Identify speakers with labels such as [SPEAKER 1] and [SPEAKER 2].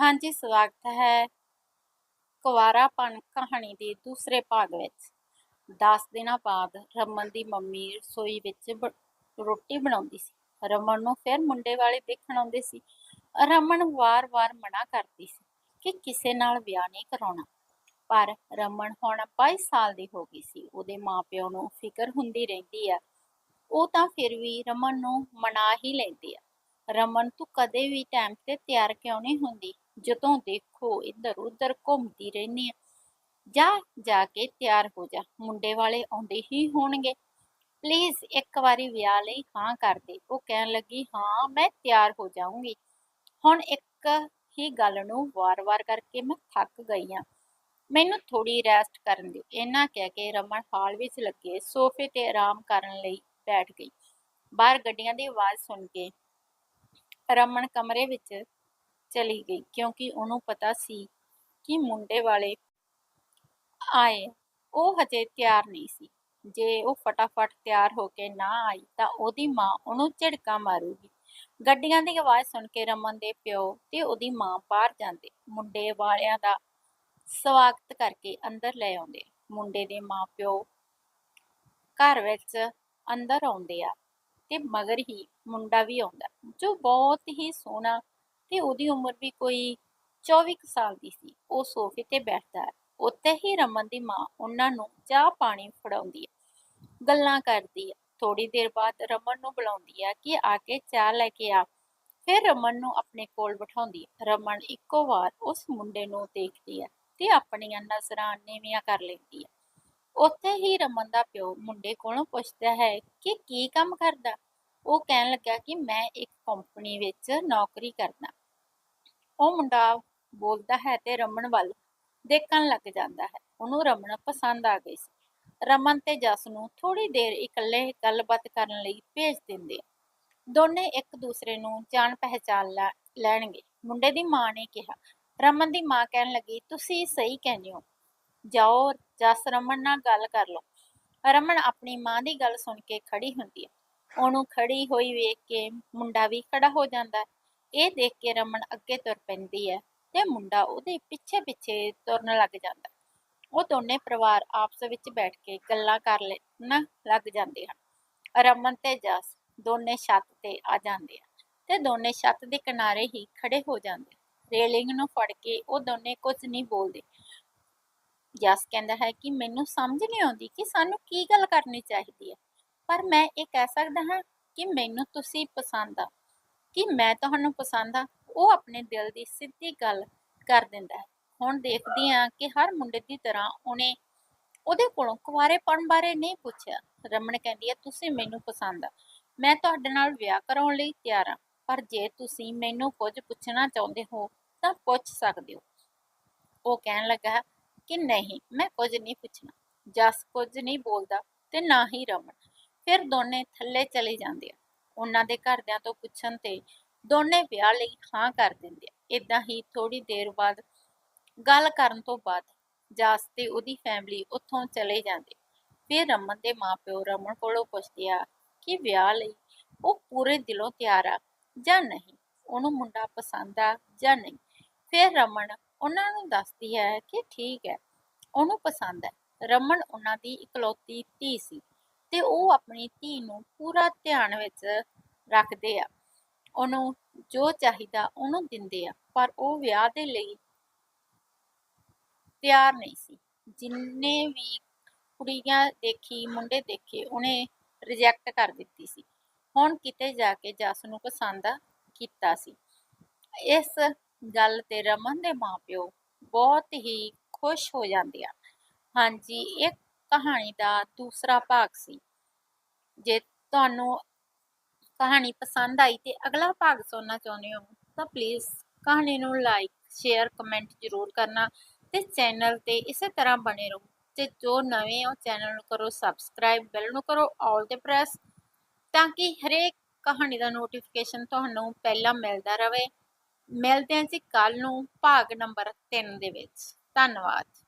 [SPEAKER 1] ਹਾਂਜੀ, ਸਵਾਗਤ ਹੈ ਕੁਵਾਰਾਪਨ ਕਹਾਣੀ ਦੇ ਦੂਸਰੇ ਭਾਗ ਵਿੱਚ। 10 ਦਿਨਾਂ ਬਾਅਦ ਰਮਨ ਦੀ ਮੰਮੀ ਰਸੋਈ ਵਿੱਚ ਬ- ਰੋਟੀ ਬਣਾਉਂਦੀ ਸੀ। ਰਮਨ ਨੂੰ ਫਿਰ ਮੁੰਡੇ ਵਾਲੇ ਦੇਖਣ ਆਉਂਦੇ ਸੀ। ਰਮਨ ਵਾਰ-ਵਾਰ ਮਨਾ ਕਰਦੀ ਸੀ ਕਿ ਕਿਸੇ ਨਾਲ ਵਿਆਹ ਨਹੀਂ ਕਰਾਉਣਾ। ਪਰ ਰਮਨ ਹੁਣ 22 ਸਾਲ ਦੀ ਹੋ ਗਈ ਸੀ। ਉਹਦੇ ਮਾਪਿਆਂ ਨੂੰ ਫਿਕਰ ਹੁੰਦੀ ਰਹਿੰਦੀ ਆ। ਉਹ ਤਾਂ ਫਿਰ ਵੀ ਰਮਨ ਨੂੰ ਮਨਾ ਹੀ ਲੈਂਦੇ ਆ। ਰਮਨ, ਤੂੰ ਕਦੇ ਵੀ ਟਾਈਮ ਤੇ ਤਿਆਰ ਕਿਉਂ ਨਹੀਂ ਹੁੰਦੀ? ਜਦੋਂ ਦੇਖੋ ਇੱਧਰ ਉੱਧਰ ਘੁੰਮਦੀ ਰਹਿੰਦੀ ਆ ਜਾ ਜਾ ਕੇ ਤਿਆਰ ਹੋ ਜਾ। ਮੁੰਡੇ ਵਾਲੇ ਆਉਂਦੇ ਹੀ ਹੋਣਗੇ। ਪਲੀਜ਼ ਇੱਕ ਵਾਰੀ ਵਿਆਹ ਲਈ ਹਾਂ ਕਰ ਦੇ। ਉਹ ਕਹਿਣ ਲੱਗੀ, ਹਾਂ, ਮੈਂ ਤਿਆਰ ਹੋ ਜਾਊਂਗੀ। ਹੁਣ ਇੱਕ ਹੀ ਗੱਲ ਨੂੰ ਵਾਰ-ਵਾਰ ਕਰਕੇ ਮੈਂ ਥੱਕ ਗਈ ਆ ਮੈਨੂੰ ਥੋੜੀ ਰੈਸਟ ਕਰਨ ਦਿਓ। ਇਹਨਾਂ ਕਹਿ ਕੇ ਰਮਨ ਹਾਲ ਵਿੱਚ ਲੱਗੇ। ਸੋਫੇ ਤੇ ਆਰਾਮ ਕਰਨ ਲਈ ਬੈਠ ਗਈ। ਬਾਹਰ ਗੱਡੀਆਂ ਦੀ ਆਵਾਜ਼ ਸੁਣ ਕੇ ਰਮਨ ਕਮਰੇ ਵਿੱਚ ਚਲੀ ਗਈ ਕਿਉਂਕਿ ਉਹਨੂੰ ਪਤਾ ਸੀ ਕਿ ਮੁੰਡੇ ਵਾਲੇ ਆਏ। ਉਹ ਹਜੇ ਤਿਆਰ ਨਹੀਂ ਸੀ। ਜੇ ਉਹ ਫਟਾਫਟ ਤਿਆਰ ਹੋ ਕੇ ਨਾ ਆਈ ਤਾਂ ਉਹਦੀ ਮਾਂ ਉਹਨੂੰ ਝਿੜਕਾ ਮਾਰੂਗੀ। ਗੱਡੀਆਂ ਦੀ ਆਵਾਜ਼ ਸੁਣ ਕੇ ਰਮਨ ਦੇ ਪਿਓ ਤੇ ਉਹਦੀ ਮਾਂ ਬਾਹਰ ਜਾਂਦੇ। ਮੁੰਡੇ ਵਾਲਿਆਂ ਦਾ ਸਵਾਗਤ ਕਰਕੇ ਅੰਦਰ ਲੈ ਆਉਂਦੇ। ਮੁੰਡੇ ਦੇ ਮਾਂ ਪਿਓ ਘਰ ਵਿੱਚ ਅੰਦਰ ਆਉਂਦੇ ਆ ਤੇ ਮਗਰ ਹੀ ਮੁੰਡਾ ਵੀ ਆਉਂਦਾ, ਜੋ ਬਹੁਤ ਹੀ ਸੋਹਣਾ ਤੇ ਉਹਦੀ ਉਮਰ ਵੀ ਕੋਈ 24 ਸਾਲ ਦੀ ਸੀ। ਉਹ ਸੋਫੇ ਤੇ ਬੈਠਦਾ ਹੈ। ਉੱਤੇ ਹੀ ਰਮਨ ਦੀ ਮਾਂ ਉਹਨਾਂ ਨੂੰ ਚਾਹ ਪਾਣੀ ਫੜਾਉਂਦੀ ਹੈ। ਗੱਲਾਂ ਕਰਦੀ ਹੈ। ਥੋੜੀ ਦੇਰ ਬਾਅਦ ਰਮਨ ਨੂੰ ਬੁਲਾਉਂਦੀ ਹੈ ਕਿ ਆ ਕੇ ਚਾਹ ਲੈ ਕੇ ਆ। ਫਿਰ ਰਮਨ ਨੂੰ ਆਪਣੇ ਕੋਲ ਬਿਠਾਉਂਦੀ ਹੈ। ਰਮਨ ਇੱਕੋ ਵਾਰ ਉਸ ਮੁੰਡੇ ਨੂੰ ਦੇਖਦੀ ਹੈ ਤੇ ਆਪਣੀਆਂ ਨਜ਼ਰਾਂ ਨੀਵੀਆਂ ਕਰ ਲੈਂਦੀ ਹੈ। ਉੱਥੇ ਹੀ ਰਮਨ ਦਾ ਪਿਓ ਮੁੰਡੇ ਕੋਲੋਂ ਪੁੱਛਦਾ ਹੈ ਕਿ ਕੀ ਕੰਮ ਕਰਦਾ? ਉਹ ਕਹਿਣ ਲੱਗਾ ਕਿ ਮੈਂ ਇੱਕ ਕੰਪਨੀ ਵਿੱਚ ਨੌਕਰੀ ਕਰਦਾ। ਉਹ ਮੁੰਡਾ ਬੋਲਦਾ ਹੈ ਤੇ ਰਮਨ ਵੱਲ ਦੇਖਣ ਲੱਗ ਜਾਂਦਾ ਹੈ। ਉਹਨੂੰ ਰਮਨ ਪਸੰਦ ਆ ਗਈ ਸੀ। ਰਮਨ ਤੇ ਜਸ ਨੂੰ ਥੋੜੀ ਦੇਰ ਇਕੱਲੇ ਗੱਲਬਾਤ ਕਰਨ ਲਈ ਭੇਜ ਦਿੰਦੇ ਦੋਨੇ ਇੱਕ ਦੂਸਰੇ ਨੂੰ ਜਾਣ ਪਹਿਚਾਨ ਲੈ- ਲੈਣਗੇ। ਮੁੰਡੇ ਦੀ ਮਾਂ ਨੇ ਕਿਹਾ, ਰਮਨ ਦੀ ਮਾਂ ਕਹਿਣ ਲੱਗੀ, ਤੁਸੀਂ ਸਹੀ ਕਹਿੰਦੇ ਹੋ। ਜਾਓ, ਜਸ ਰਮਨ ਨਾਲ ਗੱਲ ਕਰ ਲਓ। ਰਮਨ ਆਪਣੀ ਮਾਂ ਦੀ ਗੱਲ ਸੁਣ ਕੇ ਖੜੀ ਹੁੰਦੀ ਹੈ ਉਹਨੂੰ ਖੜੀ ਹੋਈ ਵੇਖ ਕੇ ਮੁੰਡਾ ਵੀ ਖੜਾ ਹੋ ਜਾਂਦਾ ਇਹ ਦੇਖ ਕੇ ਰਮਨ ਅੱਗੇ ਤੁਰ ਪੈਂਦੀ ਹੈ ਤੇ ਮੁੰਡਾ ਉਹਦੇ ਪਿੱਛੇ ਪਿੱਛੇ ਤੁਰਨ ਲੱਗ ਜਾਂਦਾ ਉਹ ਦੋਨੇ ਪਰਿਵਾਰ ਆਪਸ ਵਿੱਚ ਬੈਠ ਕੇ ਗੱਲਾਂ ਕਰ ਲੈਣ ਲੱਗ ਜਾਂਦੇ ਹਨ। ਰਮਨ ਤੇ ਜਸ ਦੋਨੇ ਛੱਤ ਤੇ ਆ ਜਾਂਦੇ ਆ ਤੇ ਦੋਨੇ ਛੱਤ ਦੇ ਕਿਨਾਰੇ ਹੀ ਖੜੇ ਹੋ ਜਾਂਦੇ ਰੇਲਿੰਗ ਨੂੰ ਫੜ ਕੇ ਉਹ ਦੋਨੇ ਕੁਝ ਨਹੀਂ ਬੋਲਦੇ। ਜਸ ਕਹਿੰਦਾ ਹੈ ਕਿ ਮੈਨੂੰ ਸਮਝ ਨਹੀਂ ਆਉਂਦੀ ਕਿ ਸਾਨੂੰ ਕੀ ਗੱਲ ਕਰਨੀ ਚਾਹੀਦੀ ਹੈ। ਪਰ ਮੈਂ ਇਹ ਕਹਿ ਸਕਦਾ ਹਾਂ ਕਿ ਮੈਨੂੰ ਤੁਸੀਂ ਪਸੰਦ ਆ। ਕਿ ਮੈਂ ਤੁਹਾਨੂੰ ਪਸੰਦ ਆ, ਉਹ ਆਪਣੇ ਦਿਲ ਦੀ ਸਿੱਧੀ ਗੱਲ ਕਰ ਦਿੰਦਾ ਹੈ। ਹੁਣ ਦੇਖਦੀ ਆ ਕਿ ਹਰ ਮੁੰਡੇ ਦੀ ਤਰ੍ਹਾਂ ਉਹਨੇ ਉਹਦੇ ਕੋਲੋਂ ਕੁਆਰੇਪਣ ਬਾਰੇ ਨਹੀਂ ਪੁੱਛਿਆ। ਰਮਨ ਕਹਿੰਦੀ ਹੈ, ਤੁਸੀਂ ਮੈਨੂੰ ਪਸੰਦ ਆ। ਮੈਂ ਤੁਹਾਡੇ ਨਾਲ ਵਿਆਹ ਕਰਾਉਣ ਲਈ ਤਿਆਰ ਆ ਪਰ ਜੇ ਤੁਸੀਂ ਮੈਨੂੰ ਕੁਝ ਪੁੱਛਣਾ ਚਾਹੁੰਦੇ ਹੋ, ਤਾਂ ਪੁੱਛ ਸਕਦੇ ਹੋ। ਉਹ ਕਹਿਣ ਲੱਗਾ ਕਿ ਨਹੀਂ, ਮੈਂ ਕੁਝ ਨਹੀਂ ਪੁੱਛਣਾ। ਜਸ ਕੁਝ ਨਹੀਂ ਬੋਲਦਾ ਤੇ ਨਾ ਹੀ ਰਮਨ। ਫਿਰ ਦੋਨੇ ਥੱਲੇ ਚਲੇ ਜਾਂਦੇ ਆ। ਉਹਨਾਂ ਦੇ ਘਰਦਿਆਂ ਤੋਂ ਪੁੱਛਣ ਤੇ ਦੋਨੇ ਵਿਆਹ ਲਈ ਹਾਂ ਕਰ ਦਿੰਦੇ ਆ। ਇਦਾਂ ਹੀ ਥੋੜੀ ਦੇਰ ਬਾਅਦ ਗੱਲ ਕਰਨ ਤੋਂ ਬਾਅਦ ਜਸ ਤੇ ਉਹਦੀ ਫੈਮਿਲੀ ਉੱਥੋਂ ਚਲੇ ਜਾਂਦੇ। ਫਿਰ ਰਮਨ ਦੇ ਮਾਪਿਓ ਰਮਨ ਕੋਲੋਂ ਪੁੱਛਦੇ ਆ ਕਿ ਵਿਆਹ ਲਈ ਉਹ ਪੂਰੇ ਦਿਲੋਂ ਤਿਆਰ ਆ ਜਾਂ ਨਹੀਂ? ਉਹਨੂੰ ਮੁੰਡਾ ਪਸੰਦ ਆ ਜਾਂ ਨਹੀਂ? ਫਿਰ ਰਮਨ ਉਹਨਾਂ ਨੂੰ ਦੱਸਦੀ ਹੈ ਕਿ ਠੀਕ ਹੈ, ਉਹਨੂੰ ਪਸੰਦ ਹੈ। ਰਮਨ ਉਹਨਾਂ ਦੀ ਇਕਲੌਤੀ ਧੀ ਸੀ। ਤੇ ਉਹ ਆਪਣੀ ਧੀ ਨੂੰ ਪੂਰਾ ਧਿਆਨ ਵਿੱਚ ਰੱਖਦੇ ਆ। ਉਹਨੂੰ ਜੋ ਚਾਹੀਦਾ ਉਹਨੂੰ ਦਿੰਦੇ ਆ, ਪਰ ਉਹ ਵਿਆਹ ਦੇ ਲਈ ਤਿਆਰ ਨਹੀਂ ਸੀ। ਜਿੰਨੇ ਵੀ ਕੁੜੀਆਂ ਦੇਖੀ, ਮੁੰਡੇ ਦੇਖੇ, ਉਹਨੇ ਰਿਜੈਕਟ ਕਰ ਦਿੱਤੀ ਸੀ। ਹੁਣ ਕਿਤੇ ਜਾ ਕੇ ਜਸ ਨੂੰ ਪਸੰਦ ਕੀਤਾ ਸੀ। ਇਸ ਗੱਲ ਤੇ ਰਮਨ ਦੇ ਮਾਪਿਓ ਬਹੁਤ ਹੀ ਖੁਸ਼ ਹੋ ਜਾਂਦੇ ਆ। ਹਾਂਜੀ, ਇੱਕ ਕਹਾਣੀ ਦਾ ਦੂਸਰਾ ਭਾਗ ਸੀ। ਜੇ ਤੁਹਾਨੂੰ ਕਹਾਣੀ ਪਸੰਦ ਆਈ ਤੇ ਅਗਲਾ ਭਾਗ ਸੁਣਨਾ ਚਾਹੁੰਦੇ ਹੋ ਤਾਂ ਪਲੀਜ਼ ਕਹਾਣੀ ਨੂੰ ਲਾਈਕ ਸ਼ੇਅਰ ਕਮੈਂਟ ਜ਼ਰੂਰ ਕਰਨਾ ਤੇ ਚੈਨਲ ਤੇ ਇਸੇ ਤਰ੍ਹਾਂ ਬਣੇ ਰਹੋ। ਤੇ ਜੋ ਨਵੇਂ ਹੋ ਚੈਨਲ ਨੂੰ ਕਰੋ ਸਬਸਕ੍ਰਾਈਬ ਬੈਲ ਨੂੰ ਕਰੋ ਆਲ ਤੇ ਪ੍ਰੈਸ ਤਾਂ ਕਿ ਹਰੇਕ ਕਹਾਣੀ ਦਾ ਨੋਟੀਫਿਕੇਸ਼ਨ ਤੁਹਾਨੂੰ ਪਹਿਲਾਂ ਮਿਲਦਾ ਰਹੇ। ਮਿਲਦੇ ਹਾਂ ਜੀ ਕੱਲ ਨੂੰ ਭਾਗ ਨੰਬਰ 3 ਦੇ ਵਿੱਚ। ਧੰਨਵਾਦ।